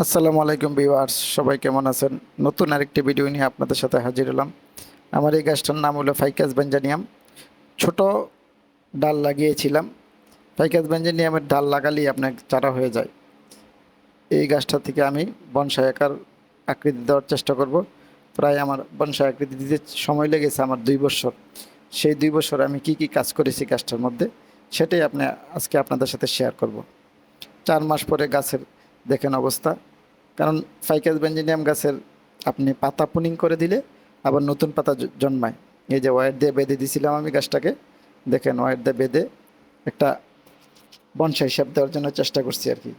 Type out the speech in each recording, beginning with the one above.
আসসালামু আলাইকুম ভিউয়ার্স, সবাই কেমন আছেন? নতুন আরেকটি ভিডিও নিয়ে আপনাদের সাথে হাজির হলাম। আমার এই গাছটার নাম হলো ফাইকাস বেঞ্জানিয়াম। ছোট ডাল লাগিয়েছিলাম। ফাইকাস বেঞ্জানিয়ামের ডাল লাগালেই আপনার চারা হয়ে যায়। এই গাছটা থেকে আমি বনসাই আকার আকৃতি দেওয়ার চেষ্টা করব। প্রায় আমার বনসাই আকৃতি দিতে সময় লেগেছে আমার দুই বছর। সেই দুই বছর আমি কি কি কাজ করেছি গাছটার মধ্যে, সেটাই আপনি আজকে আপনাদের সাথে শেয়ার করব। চার মাস পরে গাছের দেখেন অবস্থা। কারণ ফাইকাস বেঞ্জিনিয়াম গাছের আপনি পাতা পুনিং করে দিলে আবার নতুন পাতা জন্মায়। এই যে ওয়ার দিয়ে বেঁধে দিয়েছিলাম আমি গাছটাকে, দেখেন ওয়ার দিয়ে বেঁধে একটা বনসাই হিসাব দেওয়ার জন্য চেষ্টা করছি আর কি।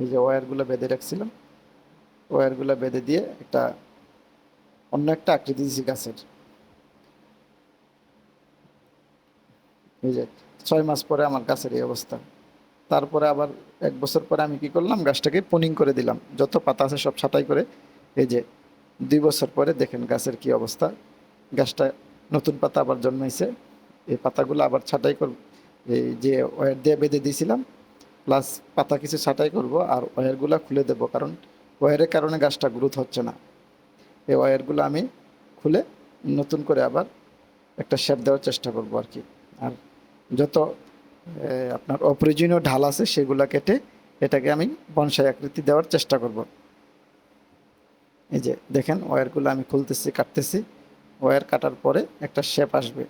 এই যে ওয়ারগুলো বেঁধে রাখছিলাম, ওয়ারগুলো বেঁধে দিয়ে একটা অন্য একটা আকৃতি দিয়েছি গাছের। এই যে ছয় মাস পরে আমার গাছের এই অবস্থা। তারপরে আবার এক বছর পরে আমি কি করলাম, গাছটাকে পুনিং করে দিলাম। যত পাতা আছে সব ছাঁটাই করে এই যে দুই বছর পরে দেখেন গাছের কি অবস্থা। গাছটা নতুন পাতা আবার জন্মাইছে। এই পাতাগুলো আবার ছাঁটাই করব। এই যে ওয়ার দিয়ে বেঁধে দিয়েছিলাম, প্লাস পাতা কিছু ছাঁটাই করব আর ওয়ারগুলো খুলে দেব কারণ ওয়ারের কারণে গাছটা গ্রোথ হচ্ছে না। এই ওয়ারগুলো আমি খুলে নতুন করে আবার একটা শেপ দেওয়ার চেষ্টা করব আর কি। আর যত আপনার অপ্রয়োজনীয় ঢাল আছে, সেগুলো কেটে এটাকে আমি বনসাই আকৃতি দেওয়ার চেষ্টা করব। এই যে দেখেন ওয়্যারগুলো আমি খুলতেছি, কাটতেছি। ওয়্যার কাটার পরে একটা শেপ আসবে।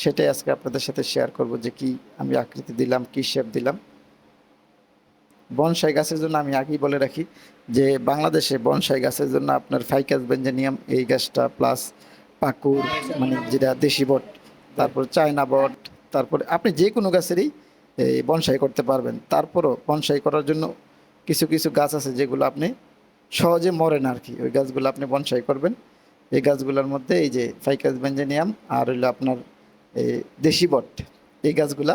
সেটাই আজকে আপনাদের সাথে শেয়ার করব যে কি আমি আকৃতি দিলাম, কি শেপ দিলাম। বনসাই গাছের জন্য আমি আগেই বলে রাখি যে বাংলাদেশে বনসাই গাছের জন্য আপনার ফাইকাস বেঞ্জানিয়াম, এই গাছটা প্লাস পাকুর মানে যেটা দেশি বট, তারপর চায়না বট তারপরে আপনি যে কোনো গাছেরই বনসাই করতে পারবেন। তারপরও বনসাই করার জন্য কিছু কিছু গাছ আছে যেগুলো আপনি সহজে মরে না আর কি ওই গাছগুলো আপনি বনসাই করবেন। এই গাছগুলোর মধ্যে এই যে ফাইকাস বেঞ্জানিয়াম আর হইল আপনার এই দেশি বট, এই গাছগুলা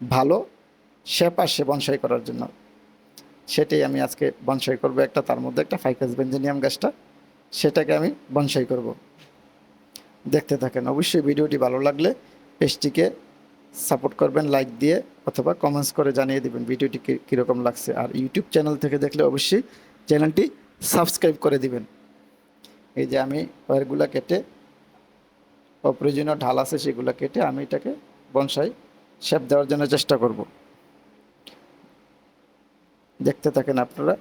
ভালো শেপ আসে বনসাই করার জন্য। সেটাই আমি আজকে বনসাই করব একটা, তার মধ্যে একটা ফাইকাস বেঞ্জানিয়াম গাছটা, সেটাকে আমি বনসাই করব। দেখতে থাকেন। অবশ্যই ভিডিওটি ভালো লাগলে পেজটিকে সাপোর্ট করবেন, লাইক দিয়ে অথবা কমেন্টস করে জানিয়ে দেবেন ভিডিওটি কীরকম লাগছে। আর ইউটিউব চ্যানেল থেকে দেখলে অবশ্যই চ্যানেলটি সাবস্ক্রাইব করে দিবেন। এই যে আমি ওয়ারগুলা কেটে, অপ্রয়োজনীয় ঢাল আছে সেগুলো কেটে আমি এটাকে বনসাই শেপ দেওয়ার জন্য চেষ্টা করব। দেখতে থাকেন আপনারা।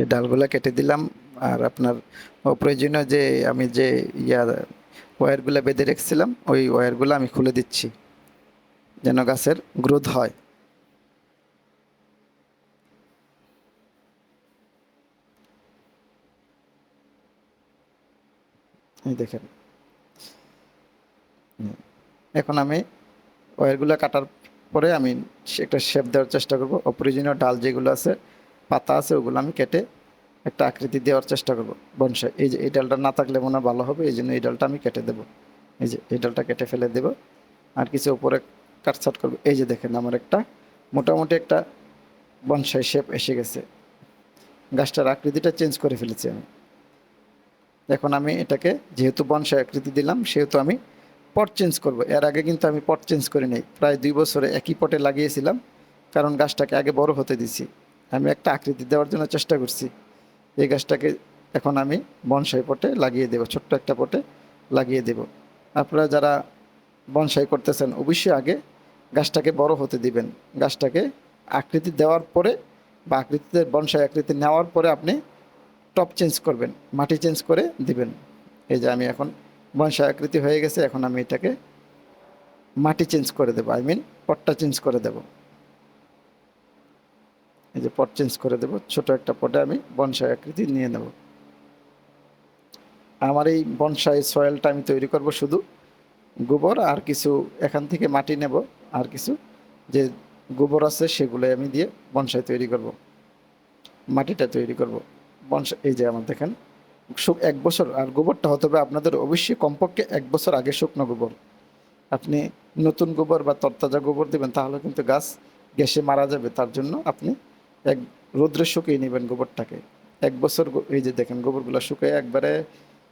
এই ডালগুলা কেটে দিলাম। আর আপনার অপ্রয়োজনীয় যে আমি যে ইয়া ওয়্যারগুলো বেঁধে রেখেছিলাম, ওই ওয়্যারগুলো আমি খুলে দিচ্ছি, যেন গাছের গ্রোথ হয়। এই দেখেন। এখন আমি ওয়্যারগুলো কাটার পরে আমি একটা শেপ দেওয়ার চেষ্টা করব। অপ্রয়োজনীয় ডাল যেগুলো আছে পাতা আছে, ওগুলো আমি কেটে একটা আকৃতি দেওয়ার চেষ্টা করব বনসাই। এই যে, এই ডালটা না থাকলে মনে ভালো হবে, এই জন্য এই ডালটা আমি কেটে দেবো। এই যে, এই ডালটা কেটে ফেলে দেব। আর কিছু উপরে কাটছাট করব। এই যে দেখেন, আমার একটা মোটামুটি একটা বনসাই শেপ এসে গেছে। গাছটার আকৃতিটা চেঞ্জ করে ফেলেছি আমি। এখন আমি এটাকে, যেহেতু বনসাই আকৃতি দিলাম, সেহেতু আমি পট চেঞ্জ করব। এর আগে কিন্তু আমি পট চেঞ্জ করি নাই। প্রায় দুই বছরে একই পটে লাগিয়েছিলাম, কারণ গাছটাকে আগে বড় হতে দিছি। আমি একটা আকৃতি দেওয়ার জন্য চেষ্টা করছি। এই গাছটাকে এখন আমি বনসাই পটে লাগিয়ে দেব, ছোট্ট একটা পটে লাগিয়ে দেব। আপনারা যারা বনসাই করতেছেন, অবশ্যই আগে গাছটাকে বড় হতে দিবেন। গাছটাকে আকৃতি দেওয়ার পরে বা আকৃতিতে, বনসাই আকৃতি নেওয়ার পরে আপনি টপ চেঞ্জ করবেন, মাটি চেঞ্জ করে দিবেন। এই যে আমি এখন বনসাই আকৃতি হয়ে গেছে, এখন আমি এটাকে মাটি চেঞ্জ করে দেবো, আই মিন পটটা চেঞ্জ করে দেব। এই যে পট চেঞ্জ করে দেব, ছোট একটা পটে আমি বনসাই আকৃতি নিয়ে নেব। আমার এই বনসাই সয়েলটা আমি তৈরি করব শুধু গোবর আর কিছু এখান থেকে মাটি নেব, আর কিছু যে গোবর আছে সেগুলো আমি দিয়ে বনসাই তৈরি করব। মাটিটা তৈরি করব। বনসাই এই যে আমার দেখেন এক বছর, আর গোবরটা হতে হবে আপনাদের অবশ্যই কমপক্ষে এক বছর আগে শুকনো গোবর। আপনি নতুন গোবর বা তরতাজা গোবর দেবেন, তাহলে কিন্তু গাছ গ্যাসে মারা যাবে, তার জন্য আপনি এক রৌদ্রে শুকিয়ে নেবেন গোবরটাকে। এক বছর এই যে দেখেন গোবরগুলো শুকিয়ে একবারে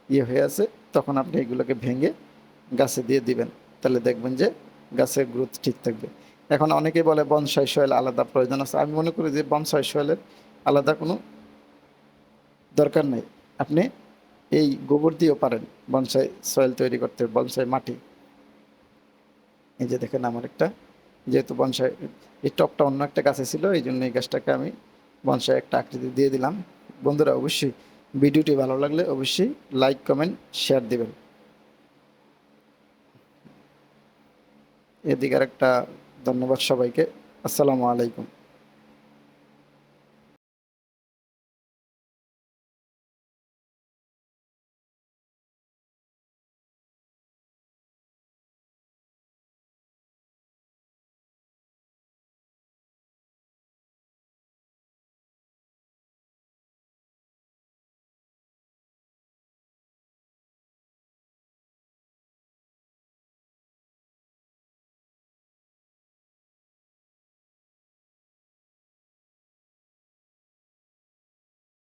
ইয়ে হয়ে আছে, তখন আপনি এগুলোকে ভেঙে গাছে দিয়ে দিবেন। তাহলে দেখবেন যে গাছের গ্রোথ ঠিক থাকবে। এখন অনেকে বলে বনসাই সয়েল আলাদা প্রয়োজন আছে। আমি মনে করি যে বনসাই সয়েলের আলাদা কোনো দরকার নেই। আপনি এই গোবর দিয়েও পারেন বনসাই সয়েল তৈরি করতে, বনসাই মাটি। এই যে দেখেন আমার একটা যেহেতু বনসাই, এই টপটা অন্য একটা গাছে ছিল, এই জন্য এই গাছটাকে আমি বনসাই একটা আকৃতি দিয়ে দিলাম। বন্ধুরা, অবশ্যই ভিডিওটি ভালো লাগলে অবশ্যই লাইক, কমেন্ট, শেয়ার দেবেন। এদিকে আর একটা ধন্যবাদ সবাইকে। আসসালামু আলাইকুম।